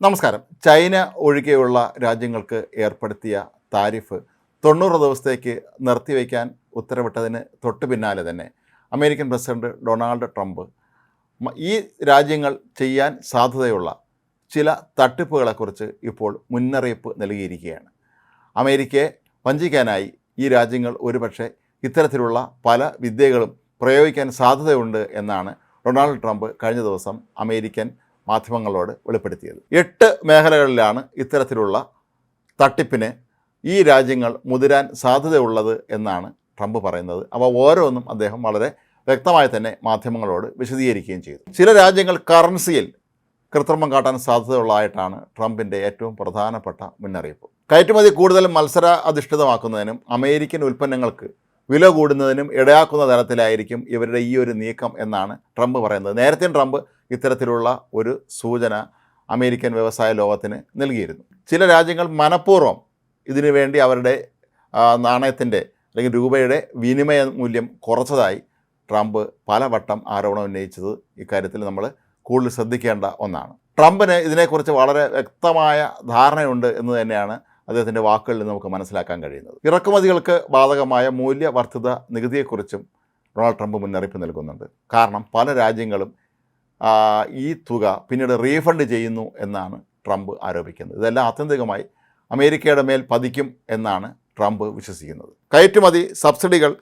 നമസ്കാരം. ചൈന ഒഴികെയുള്ള രാജ്യങ്ങൾക്ക് ഏർപ്പെടുത്തിയ താരിഫ് തൊണ്ണൂറ് ദിവസത്തേക്ക് നിർത്തിവെക്കാൻ ഉത്തരവിട്ടതിന് തൊട്ടു പിന്നാലെ തന്നെ അമേരിക്കൻ പ്രസിഡന്റ് ഡൊണാൾഡ് ട്രംപ് ഈ രാജ്യങ്ങൾ ചെയ്യാൻ സാധ്യതയുള്ള ചില തട്ടിപ്പുകളെക്കുറിച്ച് ഇപ്പോൾ മുന്നറിയിപ്പ് നൽകിയിരിക്കുകയാണ്. അമേരിക്കയെ വഞ്ചിക്കാനായി ഈ രാജ്യങ്ങൾ ഒരുപക്ഷെ ഇത്തരത്തിലുള്ള പല വിദ്യകളും പ്രയോഗിക്കാൻ സാധ്യതയുണ്ട് എന്നാണ് ഡൊണാൾഡ് ട്രംപ് കഴിഞ്ഞ ദിവസം അമേരിക്കൻ മാധ്യമങ്ങളോട് വെളിപ്പെടുത്തിയത്. എട്ട് മേഖലകളിലാണ് ഇത്തരത്തിലുള്ള തട്ടിപ്പിന് ഈ രാജ്യങ്ങൾ മുതിരാൻ സാധ്യതയുള്ളത് എന്നാണ് ട്രംപ് പറയുന്നത്. അവ ഓരോന്നും അദ്ദേഹം വളരെ വ്യക്തമായി തന്നെ മാധ്യമങ്ങളോട് വിശദീകരിക്കുകയും ചെയ്തു. ചില രാജ്യങ്ങൾ കറൻസിയിൽ കൃത്രിമം കാട്ടാൻ സാധ്യതയുള്ളതായിട്ടാണ് ട്രംപിന്റെ ഏറ്റവും പ്രധാനപ്പെട്ട മുന്നറിയിപ്പ്. കയറ്റുമതി കൂടുതൽ മത്സര അധിഷ്ഠിതമാക്കുന്നതിനും അമേരിക്കൻ ഉൽപ്പന്നങ്ങൾക്ക് വില കൂടുന്നതിനും ഇടയാക്കുന്ന തരത്തിലായിരിക്കും ഇവരുടെ ഈ ഒരു നീക്കം എന്നാണ് ട്രംപ് പറയുന്നത്. നേരത്തെ ട്രംപ് ഇത്തരത്തിലുള്ള ഒരു സൂചന അമേരിക്കൻ വ്യവസായ ലോകത്തിന് നൽകിയിരുന്നു. ചില രാജ്യങ്ങൾ മനഃപൂർവം ഇതിനു വേണ്ടി അവരുടെ നാണയത്തിന്റെ അല്ലെങ്കിൽ രൂപയുടെ വിനിമയ മൂല്യം കുറച്ചതായി ട്രംപ് പലവട്ടം ആരോപണം ഉന്നയിച്ചത് ഇക്കാര്യത്തിൽ നമ്മൾ കൂടുതൽ ശ്രദ്ധിക്കേണ്ട ഒന്നാണ്. ട്രംപിന് ഇതിനെക്കുറിച്ച് വളരെ വ്യക്തമായ ധാരണയുണ്ട് എന്ന് തന്നെയാണ് അദ്ദേഹത്തിന്റെ വാക്കുകളിൽ നമുക്ക് മനസ്സിലാക്കാൻ കഴിയുന്നത്. ഇറക്കുമതികൾക്ക് ബാധകമായ മൂല്യവർദ്ധിത നികുതിയെക്കുറിച്ചും ഡൊണാൾഡ് ട്രംപ് മുന്നറിയിപ്പ് നൽകുന്നുണ്ട്. കാരണം പല രാജ്യങ്ങളും ഈ തുക പിന്നീട് റീഫണ്ട് ചെയ്യുന്നു എന്നാണ് ട്രംപ് ആരോപിക്കുന്നത്. ഇതെല്ലാം ആത്യന്തികമായി അമേരിക്കയുടെ മേൽ പതിക്കും എന്നാണ് ട്രംപ് വിശ്വസിക്കുന്നത്. കയറ്റുമതി സബ്സിഡികൾ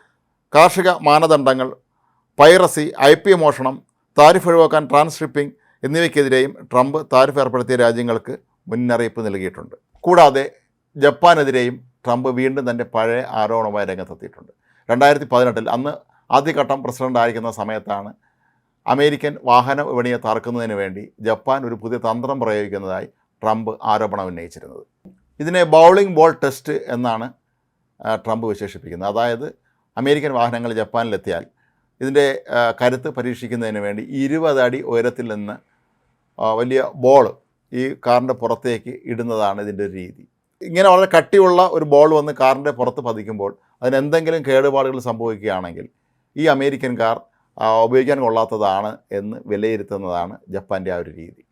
കാർഷിക മാനദണ്ഡങ്ങൾ പൈറസി ഐ പി മോഷണം താരിഫ് ഒഴിവാക്കാൻ ട്രാൻസ്ഷിപ്പിംഗ് എന്നിവയ്ക്കെതിരെയും ട്രംപ് താരിഫ് ഏർപ്പെടുത്തിയ രാജ്യങ്ങൾക്ക് മുന്നറിയിപ്പ് നൽകിയിട്ടുണ്ട്. കൂടാതെ ജപ്പാനെതിരെയും ട്രംപ് വീണ്ടും തന്റെ പഴയ ആരോപണമായി രംഗത്തെത്തിയിട്ടുണ്ട്. രണ്ടായിരത്തി പതിനെട്ടിൽ അന്ന് ആദ്യഘട്ടം പ്രസിഡന്റ് ആയിരിക്കുന്ന സമയത്താണ് അമേരിക്കൻ വാഹന വിപണിയെ തറക്കുന്നതിന് വേണ്ടി ജപ്പാൻ ഒരു പുതിയ തന്ത്രം പ്രയോഗിക്കുന്നതായി ട്രംപ് ആരോപണം ഉന്നയിച്ചിരുന്നത്. ഇതിനെ ബൗളിംഗ് ബോൾ ടെസ്റ്റ് എന്നാണ് ട്രംപ് വിശേഷിപ്പിക്കുന്നത്. അതായത് അമേരിക്കൻ വാഹനങ്ങൾ ജപ്പാനിലെത്തിയാൽ ഇതിന്റെ കരുത്ത് പരീക്ഷിക്കുന്നതിന് വേണ്ടി ഇരുപത് അടി ഉയരത്തിൽ നിന്ന് വലിയ ബോൾ ഈ കാറിന്റെ പുറത്തേക്ക് ഇടുന്നതാണ് ഇതിന്റെ ഒരു രീതി. ഇങ്ങനെ വളരെ കട്ടിയുള്ള ഒരു ബോൾ വന്ന് കാറിന്റെ പുറത്ത് പതിക്കുമ്പോൾ അതിനെന്തെങ്കിലും കേടുപാടുകൾ സംഭവിക്കുകയാണെങ്കിൽ ഈ അമേരിക്കൻ കാർ ഉപയോഗിക്കാൻ കൊള്ളാത്തതാണ് എന്ന് വിലയിരുത്തുന്നതാണ് ജപ്പാന്റെ ആ ഒരു രീതി.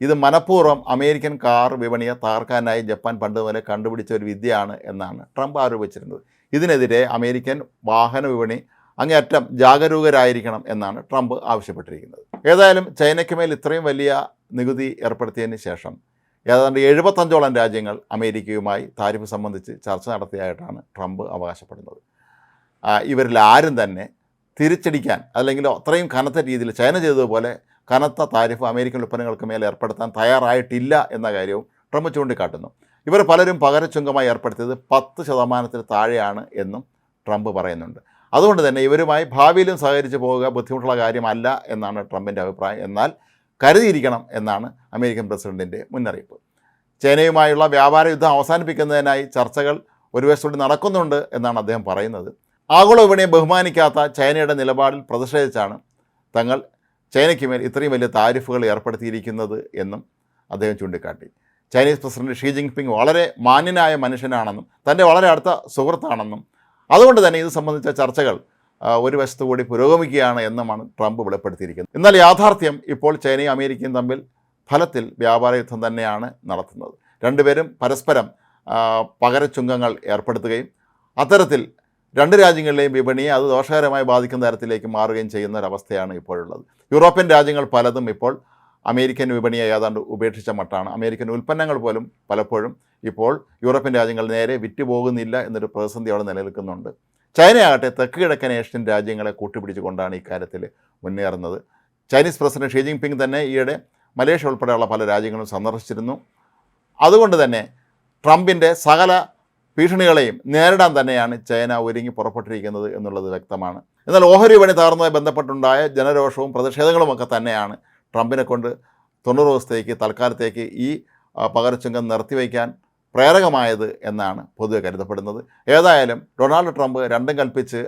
ഇത് മനഃപൂർവം അമേരിക്കൻ കാർ വിപണിയെ തകർക്കാനായി ജപ്പാൻ പണ്ട് മുതലേ കണ്ടുപിടിച്ച ഒരു വിദ്യയാണ് എന്നാണ് ട്രംപ് ആരോപിച്ചിരുന്നത്. ഇതിനെതിരെ അമേരിക്കൻ വാഹന വിപണി അങ്ങേയറ്റം ജാഗരൂകരായിരിക്കണം എന്നാണ് ട്രംപ് ആവശ്യപ്പെട്ടിരിക്കുന്നത്. ഏതായാലും ചൈനയ്ക്ക് മേൽ ഇത്രയും വലിയ നികുതി ഏർപ്പെടുത്തിയതിന് ശേഷം ഏതാണ്ട് എഴുപത്തഞ്ചോളം രാജ്യങ്ങൾ അമേരിക്കയുമായി താരിഫ് സംബന്ധിച്ച് ചർച്ച നടത്തിയായിട്ടാണ് ട്രംപ് അവകാശപ്പെടുന്നത്. ഇവരിൽ ആരും തന്നെ തിരിച്ചടിക്കാൻ അല്ലെങ്കിൽ അത്രയും കനത്ത രീതിയിൽ ചൈന ചെയ്തതുപോലെ കനത്ത താരിഫ് അമേരിക്കൻ ഉൽപ്പന്നങ്ങൾക്ക് മേൽ ഏർപ്പെടുത്താൻ തയ്യാറായിട്ടില്ല എന്ന കാര്യവും ട്രംപ് ചൂണ്ടിക്കാട്ടുന്നു. ഇവർ പലരും പകരച്ചുങ്കമായി ഏർപ്പെടുത്തിയത് പത്ത് ശതമാനത്തിൽ താഴെയാണ് എന്നും ട്രംപ് പറയുന്നുണ്ട്. അതുകൊണ്ട് തന്നെ ഇവരുമായി ഭാവിയിലും സഹകരിച്ച് പോവുക ബുദ്ധിമുട്ടുള്ള കാര്യമല്ല എന്നാണ് ട്രംപിന്റെ അഭിപ്രായം. എന്നാൽ കരുതിയിരിക്കണം എന്നാണ് അമേരിക്കൻ പ്രസിഡന്റിന്റെ മുന്നറിയിപ്പ്. ചൈനയുമായുള്ള വ്യാപാര യുദ്ധം അവസാനിപ്പിക്കുന്നതിനായി ചർച്ചകൾ ഒരു വശത്തോടെ നടക്കുന്നുണ്ട് എന്നാണ് അദ്ദേഹം പറയുന്നത്. ആഗോള വിപണിയെ ബഹുമാനിക്കാത്ത ചൈനയുടെ നിലപാടിൽ പ്രതിഷേധിച്ചാണ് തങ്ങൾ ചൈനയ്ക്ക് മേൽ ഇത്രയും വലിയ താരിഫുകൾ ഏർപ്പെടുത്തിയിരിക്കുന്നത് എന്നും അദ്ദേഹം ചൂണ്ടിക്കാട്ടി. ചൈനീസ് പ്രസിഡന്റ് ഷീ ജിൻപിങ് വളരെ മാന്യനായ മനുഷ്യനാണെന്നും തന്റെ വളരെ അടുത്ത സുഹൃത്താണെന്നും അതുകൊണ്ട് തന്നെ ഇത് സംബന്ധിച്ച ചർച്ചകൾ ഒരു വശത്തു കൂടി പുരോഗമിക്കുകയാണ് എന്നുമാണ് ട്രംപ് വെളിപ്പെടുത്തിയിരിക്കുന്നത്. എന്നാൽ യാഥാർത്ഥ്യം ഇപ്പോൾ ചൈനയും അമേരിക്കയും തമ്മിൽ ഫലത്തിൽ വ്യാപാര യുദ്ധം തന്നെയാണ് നടത്തുന്നത്. രണ്ടുപേരും പരസ്പരം പകരച്ചുങ്കങ്ങൾ ഏർപ്പെടുത്തുകയും അത്തരത്തിൽ രണ്ട് രാജ്യങ്ങളിലെയും വിപണിയെ അത് ദോഷകരമായി ബാധിക്കുന്ന തരത്തിലേക്ക് മാറുകയും ചെയ്യുന്ന ഒരവസ്ഥയാണ് ഇപ്പോഴുള്ളത്. യൂറോപ്യൻ രാജ്യങ്ങൾ പലതും ഇപ്പോൾ അമേരിക്കൻ വിപണിയെ ഏതാണ്ട് ഉപേക്ഷിച്ച മട്ടാണ്. അമേരിക്കൻ ഉൽപ്പന്നങ്ങൾ പോലും പലപ്പോഴും ഇപ്പോൾ യൂറോപ്യൻ രാജ്യങ്ങൾ നേരെ വിറ്റുപോകുന്നില്ല എന്നൊരു പ്രതിസന്ധി അവിടെ നിലനിൽക്കുന്നുണ്ട്. ചൈനയാകട്ടെ തെക്ക് കിഴക്കൻ ഏഷ്യൻ രാജ്യങ്ങളെ കൂട്ടുപിടിച്ചുകൊണ്ടാണ് ഇക്കാര്യത്തിൽ മുന്നേറുന്നത്. ചൈനീസ് പ്രസിഡന്റ് ഷീ ജിൻപിങ് തന്നെ ഈയിടെ മലേഷ്യ ഉൾപ്പെടെയുള്ള പല രാജ്യങ്ങളും സന്ദർശിച്ചിരുന്നു. അതുകൊണ്ട് തന്നെ ട്രംപിന്റെ സകല ഭീഷണികളെയും നേരിടാൻ തന്നെയാണ് ചൈന ഒരുങ്ങി പുറപ്പെട്ടിരിക്കുന്നത് എന്നുള്ളത് വ്യക്തമാണ്. എന്നാൽ ഓഹരി വിപണി തകർന്നതുമായി ബന്ധപ്പെട്ടുണ്ടായ ജനരോഷവും പ്രതിഷേധങ്ങളും ഒക്കെ തന്നെയാണ് ട്രംപിനെ കൊണ്ട് തൊണ്ണൂറ് ദിവസത്തേക്ക് തൽക്കാലത്തേക്ക് ഈ പകരച്ചുങ്കം നിർത്തിവയ്ക്കാൻ പ്രേരകമായത് എന്നാണ് പൊതുവെ കരുതപ്പെടുന്നത്. ഏതായാലും ഡൊണാൾഡ് ട്രംപ് രണ്ടും കൽപ്പിച്ച്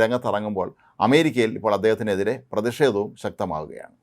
രംഗത്തിറങ്ങുമ്പോൾ അമേരിക്കയിൽ ഇപ്പോൾ അദ്ദേഹത്തിനെതിരെ പ്രതിഷേധവും ശക്തമാവുകയാണ്.